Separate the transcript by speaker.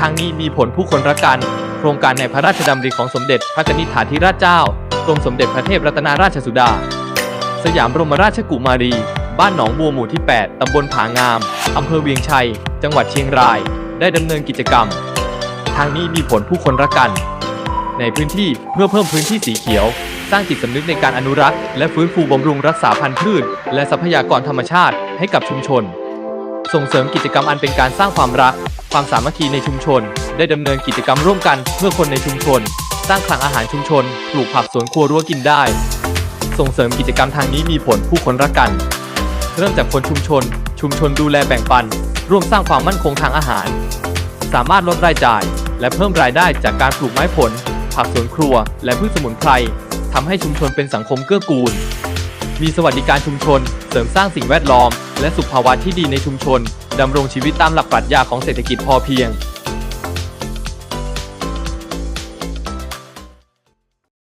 Speaker 1: ทั้งนี้มีผลผู้คนรักกัน โครงการในพระราชดำริของสมเด็จพระนิษฐาธิราชเจ้ากรมสมเด็จพระเทพรัตนราชสุดา สยามบรมราชกุมารี บ้านหนองบัวหมู่ที่ 8 ตำบลผางาม อำเภอเวียงชัย จังหวัดเชียงราย ได้ดำเนินกิจกรรม ทางนี้มีผลผู้คนรักกัน ในพื้นที่เพื่อเพิ่มพื้นที่สีเขียว สร้างจิตสำนึกในการอนุรักษ์ และฟื้นฟูบำรุงรักษาพันธุ์พืช และทรัพยากรธรรมชาติให้กับชุมชน ส่งเสริมกิจกรรมอันเป็นการสร้างความรัก ความสามัคคีในชุมชน ได้ดำเนินกิจกรรมร่วมกันเพื่อคนในชุมชน สร้างคลังอาหารชุมชน ปลูกผักสวนครัวรั้วกินได้ ส่งเสริมกิจกรรมทางนี้มีผลผู้คนรักกัน เริ่มจากคนชุมชน ชุมชนดูแลแบ่งปัน ร่วมสร้างความมั่นคงทางอาหาร สามารถลดรายจ่าย และเพิ่มรายได้จากการปลูกไม้ผล ผักสวนครัว และพืชสมุนไพรทำให้ชุมชนเป็นสังคมเกื้อกูล มีสวัสดิการชุมชน เสริมสร้างสิ่งแวดล้อม และสุขภาวะที่ดีในชุมชน ดำรงชีวิตตามหลักปรัชญาของเศรษฐกิจพอเพียง